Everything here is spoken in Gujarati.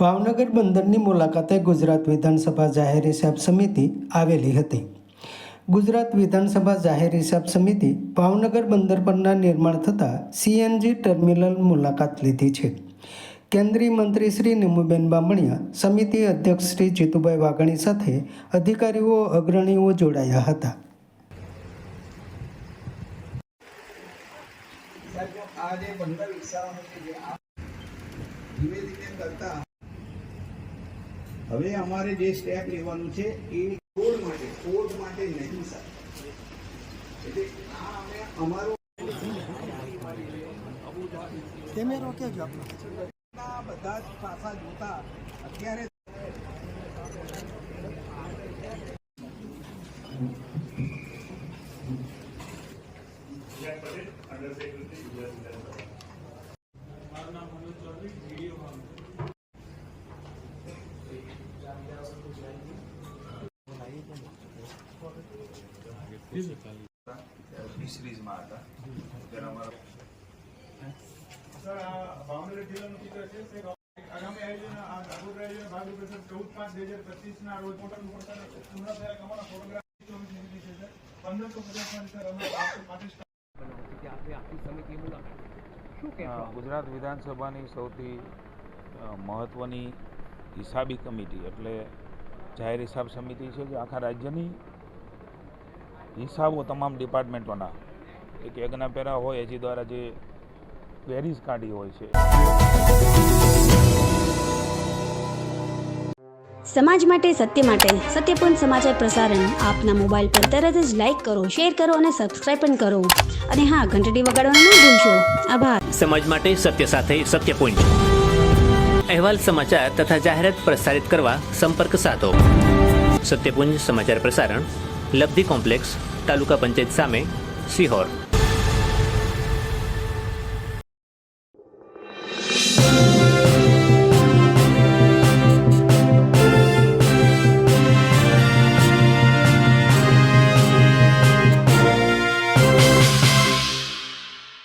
ભાવનગર બંદરની મુલાકાતે ગુજરાત વિધાનસભા જાહેર હિસાબ સમિતિ આવેલી હતી. ગુજરાત વિધાનસભા જાહેર હિસાબ સમિતિ ભાવનગર બંદર પરના નિર્માણ થતા સીએનજી ટર્મિનલ મુલાકાત લીધી છે. કેન્દ્રીય મંત્રી શ્રી નિમુબેન બામણિયા, સમિતિ અધ્યક્ષ શ્રી જીતુભાઈ વાઘાણી સાથે અધિકારીઓ, અગ્રણીઓ જોડાયા હતા. ધીમે ધીમે કરતા હવે અમારે જે સ્ટેપ લેવાનું છે એ કોડ માટે કોડ માટે નહીં સાહેબ એટલે આ અમે અમારું જો બધા જ પાસા જોતા અત્યારે ગુજરાત વિધાનસભાની સૌથી મહત્વની હિસાબી કમિટી એટલે જાહેર હિસાબ સમિતિ છે જે આખા રાજ્યની હિસાબો તમામ ડિપાર્ટમેન્ટોના. એક યજ્ઞ પહેરા હોય એજી દ્વારા જે ક્વેરીઝ કાઢી હોય છે. સમાજ માટે સત્ય માટે સત્યપૂર્ણ સમાચાર પ્રસારણ આપના મોબાઈલ પર તરત જ લાઈક કરો શેર કરો અને સબસ્ક્રાઇબ પણ કરો. અને હા ઘંટડી વગાડવાનું ન ભૂલશો. આભાર. સમાજ માટે સત્ય સાથે સત્યપૂર્ણ અહેવાલ સમાચાર તથા જાહેરાત પ્રસારિત કરવા સંપર્ક સાધો. સત્યપુંજ સમાચાર પ્રસારણ લબ્ધિ કોમ્પ્લેક્સ તાલુકા પંચાયત સામે સિહોર